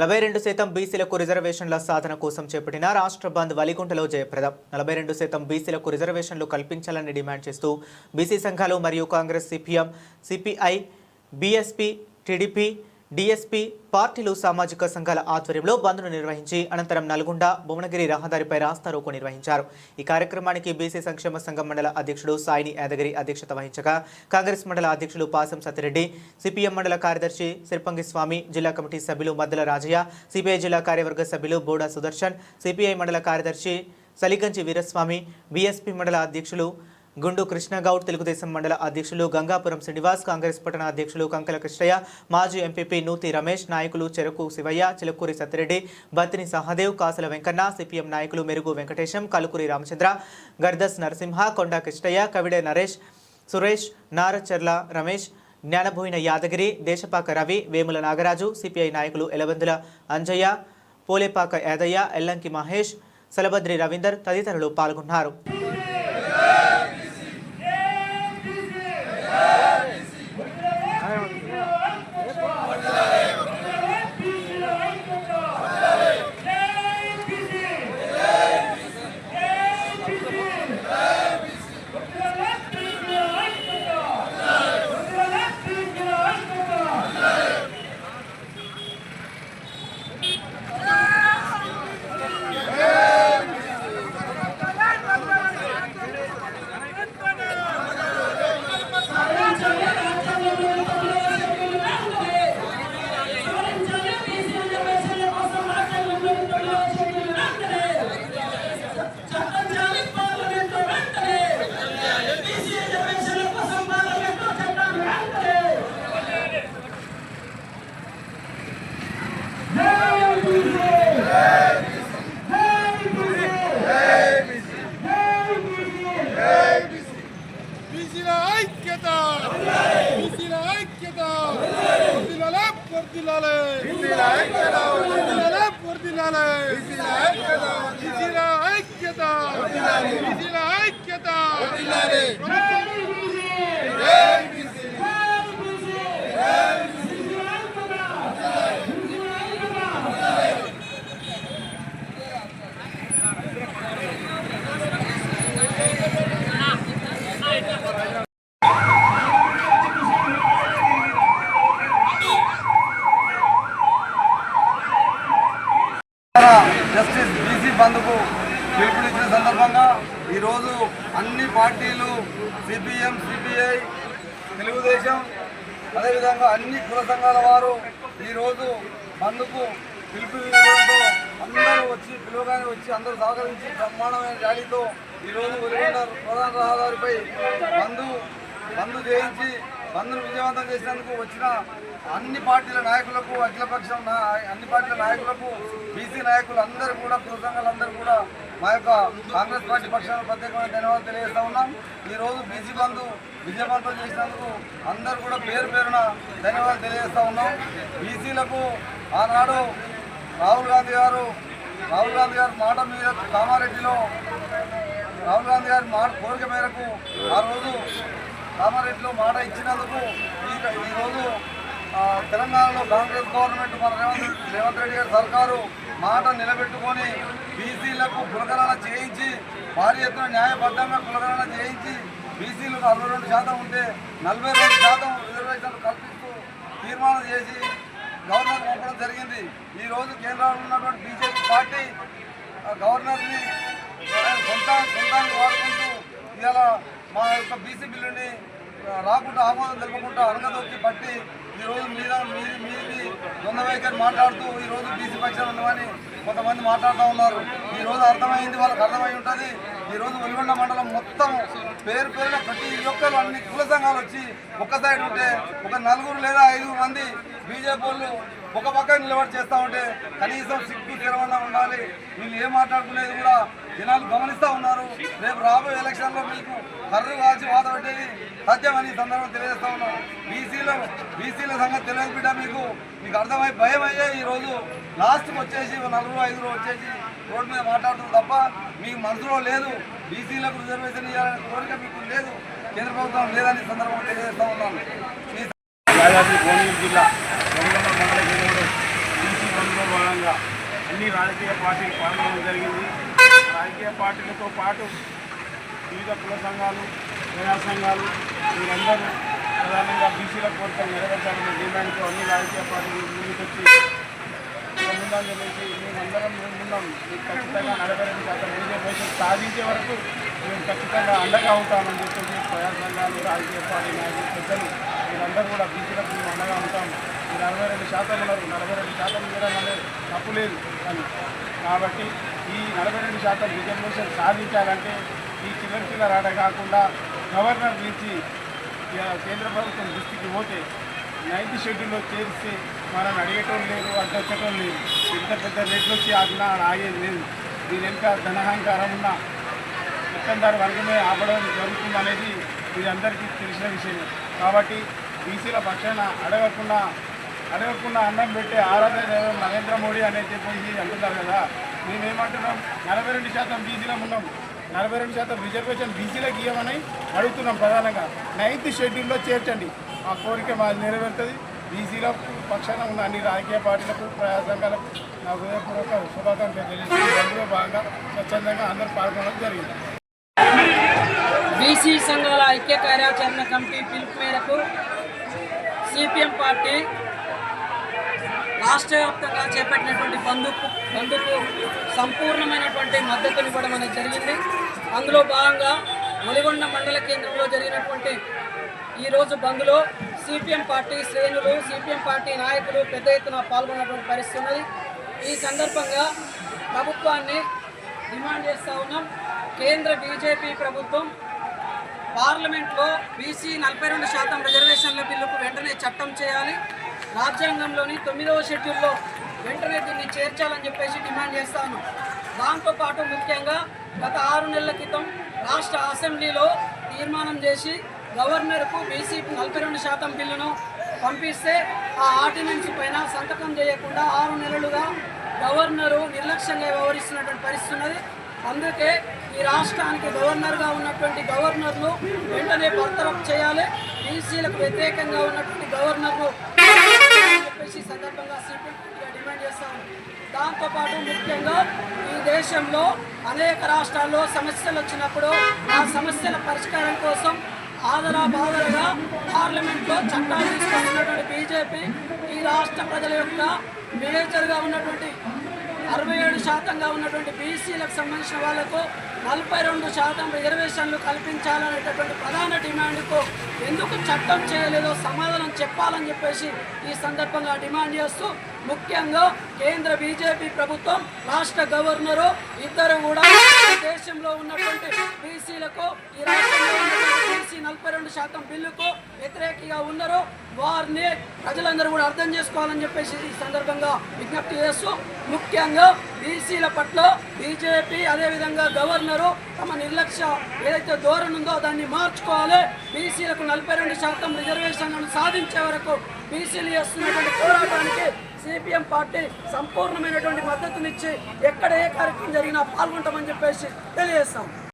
నలభై రెండు శాతం బీసీలకు రిజర్వేషన్ల సాధన కోసం చేపట్టిన రాష్ట్ర బంద్ వలిగుంటలో జయప్రదం. నలభై రెండు శాతం బీసీలకు రిజర్వేషన్లు కల్పించాలని డిమాండ్ చేస్తూ బీసీ సంఘాలు మరియు Congress CPM CPI BSP TDP DSP పార్టీలు సామాజిక సంఘాల ఆధ్వర్యంలో బంద్ను నిర్వహించి అనంతరం నల్గొండ భువనగిరి రహదారిపై రాస్తారోకో నిర్వహించారు. ఈ కార్యక్రమానికి బీసీ సంక్షేమ సంఘం మండల అధ్యక్షుడు సాయిని యాదగిరి అధ్యక్షత వహించగా కాంగ్రెస్ మండల అధ్యక్షులు పాసం సత్యరెడ్డి సిపిఎం మండల కార్యదర్శి సిర్పంగి స్వామి జిల్లా కమిటీ సభ్యులు మద్దల రాజయ్య సిపిఐ జిల్లా కార్యవర్గ సభ్యులు బోడా సుదర్శన్ సిపిఐ మండల కార్యదర్శి సలిగంచి వీరస్వామి బీఎస్పీ మండల అధ్యక్షులు గుండు కృష్ణగౌడ్ తెలుగుదేశం మండల అధ్యక్షులు గంగాపురం శ్రీనివాస్ కాంగ్రెస్ పట్టణ అధ్యక్షులు కంకల కృష్ణయ్య మాజీ ఎంపీపీ నూతి రమేష్ నాయకులు చెరకు శివయ్య చిలకూరి సత్యరెడ్డి బత్తిని సహదేవ్ కాసుల వెంకన్న సిపిఎం నాయకులు మెరుగు వెంకటేశం కలుకూరి రామచంద్ర గర్దస్ నరసింహ కొండ కృష్ణయ్య కవిడే నరేష్ సురేష్ నారచర్ల రమేష్ జ్ఞానభోయిన యాదగిరి దేశపాక రవి వేముల నాగరాజు సిపిఐ నాయకులు ఎలబందుల అంజయ్య పోలేపాక యాదయ్య ఎల్లంకి మహేష్ సలభద్రి రవీందర్ తదితరులు పాల్గొన్నారు. ఐక్యత వర్దిలాలే జస్టిస్ బీసీ బంద్కు పిలుపునిచ్చిన సందర్భంగా ఈరోజు అన్ని పార్టీలు సిపిఎం సిపిఐ తెలుగుదేశం అదేవిధంగా అన్ని కుల సంఘాల వారు ఈరోజు అందుకు పిలుపు ఇవ్వడంతో అందరూ వచ్చి పిలువగానే వచ్చి అందరూ సహకరించి బ్రహ్మాండమైన ర్యాలీతో ఈరోజు వెలుగొండ ప్రధాన రహదారిపై బంధు బంధు చేయించి బంద్ను విజయవంతం చేసినందుకు వచ్చిన అన్ని పార్టీల నాయకులకు అఖిలపక్షం నా- అన్ని పార్టీల నాయకులకు బీసీ నాయకులు అందరూ కూడా కుల కూడా మా యొక్క కాంగ్రెస్ పార్టీ పక్షాన ప్రత్యేకమైన ధన్యవాదాలు తెలియజేస్తా ఉన్నాం. ఈరోజు బీసీ బంధు విజయవంతం చేసినందుకు అందరూ కూడా పేరు పేరున ధన్యవాదాలు తెలియజేస్తా ఉన్నాం. బీసీలకు ఆనాడు రాహుల్ గాంధీ గారు రాహుల్ గాంధీ గారి మాట మీద కామారెడ్డిలో రాహుల్ గాంధీ గారి మాట కోరిక మేరకు ఆ రోజు కామారెడ్డిలో మాట ఇచ్చినందుకు ఈ ఈరోజు తెలంగాణలో కాంగ్రెస్ గవర్నమెంట్ మన రేవంత్ రేవంత్ రెడ్డి గారి సర్కారు మాట నిలబెట్టుకొని బీసీలకు కులగణన చేయించి భారీ ఎత్తున న్యాయబద్ధంగా కులగణన చేయించి బీసీలకు అరవై రెండు శాతం ఉంటే నలభై రెండు శాతం రిజర్వేషన్లు కల్పిస్తూ తీర్మానం చేసి గవర్నర్ పంపడం జరిగింది. ఈరోజు కేంద్రంలో ఉన్నటువంటి బీజేపీ పార్టీ గవర్నర్ని సొంత సొంతాన్ని వాడుకుంటూ ఇలా మా యొక్క బీసీ బిల్లుని రాకుండా ఆమోదం తెలపకుండా అనగదొక్కి పట్టి ఈ రోజు మీద మీది మీది దొంగ వైఖరి మాట్లాడుతూ ఈరోజు బీసీ పక్షాలు ఉన్నామని కొంతమంది మాట్లాడుతూ ఉన్నారు. ఈరోజు అర్థమైంది వాళ్ళకి అర్థమై ఉంటుంది. ఈరోజు రోజు వెలుగొండ మండలం మొత్తం పేరు పేరున ప్రతి ఒక్కరు అన్ని కుల సంఘాలు వచ్చి ఒక్క సైడ్ ఉంటే ఒక నలుగురు లేదా ఐదుగురు మంది బీజేపీ వాళ్ళు ఒక పక్క నిలబడి చేస్తూ ఉంటే కనీసం సిగ్గు తెరవన్నా ఉండాలి. వీళ్ళు ఏం మాట్లాడుకునేది కూడా జనాలు గమనిస్తూ ఉన్నారు. రేపు రాబోయే ఎలక్షన్లో మీకు కర్రు కాల్చి వాత పెట్టేది సత్యమని సందర్భం తెలియజేస్తా ఉన్నాం. బీసీలో బీసీల సంగతి తెలియదు బిడ్డ మీకు. మీకు అర్థమై భయం అయ్యే ఈరోజు లాస్ట్కి వచ్చేసి నలుగురు ఐదుగురు వచ్చేసి రోడ్డు మీద మాట్లాడుతుంది తప్ప మీకు మనసులో లేదు. బీసీలకు రిజర్వేషన్ ఇవ్వాలనే కోరిక మీకు లేదు. కేంద్ర ప్రభుత్వం లేదని సందర్భం సందర్భంగా తెలియజేస్తా ఉన్నాను జిల్లా దొంగల అన్ని రాజకీయ పార్టీలు పాల్గొనడం జరిగింది. రాజకీయ పార్టీలతో పాటు వివిధ కుల సంఘాలు ప్రజా సంఘాలు వీరందరూ ప్రధానంగా బీసీల కోరిక నెరవేర్చాలనే డిమాండ్తో అన్ని రాజకీయ పార్టీలు ముందుకొచ్చి ముందంజ వేసి మేమందరం ముందున్నాం. మీకు ఖచ్చితంగా నలభై అక్కడ శాతం రిజర్వేషన్ సాధించే వరకు మేము ఖచ్చితంగా అండగా ఉంటామని చెప్పేసి ప్రజా సంఘాలు రాజకీయ పార్టీ నాయకులు పెద్దలు వీరందరూ కూడా బీసీలకు మేము అండగా ఉంటాం. నలభై రెండు శాతం ఉన్నారు. నలభై రెండు శాతం కూడా అనేది తప్పు లేదు. అని కాబట్టి ఈ నలభై రెండు శాతం రిజర్వేషన్ సాధించాలంటే ఈ చిల్లర చిల్లర ఆట కాకుండా గవర్నర్ నుంచి కేంద్ర ప్రభుత్వం దృష్టికి పోతే నైన్త్ షెడ్యూల్లో చేరిస్తే మనం అడిగటం లేదు అడ్డొచ్చటం లేదు పెద్ద పెద్ద రేట్లు వచ్చి ఆగినా ఆగేది లేదు. దీని వెనుక ధనహంకారం ఉన్న పెత్తందారి వర్గమే ఆపడం జరుగుతుంది అనేది ఇది అందరికీ తెలిసిన విషయమే. కాబట్టి బీసీల పక్షాన అడగకుండా అడగకుండా అన్నం పెట్టే ఆరాధన దైవం నరేంద్ర మోడీ అనేది చెప్పేసి అంటున్నారు కదా. మేమేమంటున్నాం? నలభై రెండు శాతం బీసీలో ఉన్నాం. నలభై రెండు శాతం రిజర్వేషన్ బీసీలకు ఇవ్వమని అడుగుతున్నాం ప్రధానంగా. నైన్త్ షెడ్యూల్లో చేర్చండి. ఆ కోరిక మాది నెరవేరుతుంది. బీసీల పక్షాన ఉన్న అన్ని రాజకీయ పార్టీలకు ప్రజా సంఘాలకు నా హృదయపూర్వక శుభాకాంక్షలు తెలియజేసి అందులో భాగంగా స్వచ్ఛందంగా అందరూ పాల్గొనడం జరిగింది. బీసీ సంఘాల ఐక్య కార్యాచరణ కమిటీ పిలుపు మేరకు సిపిఎం పార్టీ రాష్ట్ర వ్యాప్తంగా చేపట్టినటువంటి బంధుకు బంధుకు సంపూర్ణమైనటువంటి మద్దతునివ్వడం అనేది జరిగింది. అందులో భాగంగా ఒలిగొండ మండల కేంద్రంలో జరిగినటువంటి ఈరోజు బంద్లో సిపిఎం పార్టీ శ్రేణులు సిపిఎం పార్టీ నాయకులు పెద్ద ఎత్తున పాల్గొన్నటువంటి పరిస్థితి ఉన్నది. ఈ సందర్భంగా ప్రభుత్వాన్ని డిమాండ్ చేస్తూ ఉన్నాం. కేంద్ర బీజేపీ ప్రభుత్వం పార్లమెంట్లో బీసీ నలభై రెండు శాతం రిజర్వేషన్ల బిల్లుకు వెంటనే చట్టం చేయాలి. రాజ్యాంగంలోని తొమ్మిదవ షెడ్యూల్లో వెంటనే దీన్ని చేర్చాలని చెప్పేసి డిమాండ్ చేస్తాను. దాంతోపాటు ముఖ్యంగా గత ఆరు నెలల క్రితం రాష్ట్ర అసెంబ్లీలో తీర్మానం చేసి గవర్నర్కు బీసీ నలభై రెండు శాతం బిల్లును పంపిస్తే ఆ ఆర్డినెన్స్ పైన సంతకం చేయకుండా ఆరు నెలలుగా గవర్నరు నిర్లక్ష్యంగా వ్యవహరిస్తున్నటువంటి పరిస్థితి ఉన్నది. అందుకే ఈ రాష్ట్రానికి గవర్నర్గా ఉన్నటువంటి గవర్నర్ను వెంటనే బర్తరఫ్ చేయాలి. బీసీలకు వ్యతిరేకంగా ఉన్నటువంటి గవర్నర్ను అని సందర్భంగా సిపిఎం డిమాండ్ చేస్తాము దాంతోపాటు ముఖ్యంగా ఈ దేశంలో అనేక రాష్ట్రాల్లో సమస్యలు వచ్చినప్పుడు ఆ సమస్యల పరిష్కారం కోసం ఆదరా బాదరగా పార్లమెంట్లో చట్టాలు తీసుకొస్తున్నటువంటి బీజేపీ ఈ రాష్ట్ర ప్రజల యొక్క మేజర్గా ఉన్నటువంటి అరవై ఏడు శాతంగా ఉన్నటువంటి బీసీలకు సంబంధించిన వాళ్ళకు నలభై రెండు శాతం రిజర్వేషన్లు కల్పించాలనేటటువంటి ప్రధాన డిమాండ్కు ఎందుకు చట్టం చేయలేదో సమాధానం చెప్పాలని చెప్పేసి ఈ సందర్భంగా డిమాండ్ చేస్తూ ముఖ్యంగా కేంద్ర బీజేపీ ప్రభుత్వం రాష్ట్ర గవర్నరు ఇద్దరు కూడా దేశంలో ఉన్నటువంటి బీసీలకు ఈ రాష్ట్రంలో ఉన్నటువంటి బీసీ నలభై రెండు శాతం బిల్లుకు వ్యతిరేకంగా ఉన్నారు. వారిని ప్రజలందరూ కూడా అర్థం చేసుకోవాలని చెప్పేసి ఈ సందర్భంగా విజ్ఞప్తి చేస్తూ ముఖ్యంగా బీసీల పట్ల బీజేపీ అదేవిధంగా గవర్నరు తమ నిర్లక్ష్య ఏదైతే ధోరణి ఉందో దాన్ని మార్చుకోవాలి. బీసీలకు నలభై రెండు శాతం రిజర్వేషన్లను సాధించే వరకు బీసీలు చేస్తున్నటువంటి పోరాటానికి సిపిఎం పార్టీ సంపూర్ణమైనటువంటి మద్దతునిచ్చి ఎక్కడ ఏ కార్యక్రమం జరిగినా పాల్గొంటామని చెప్పేసి తెలియజేస్తాం.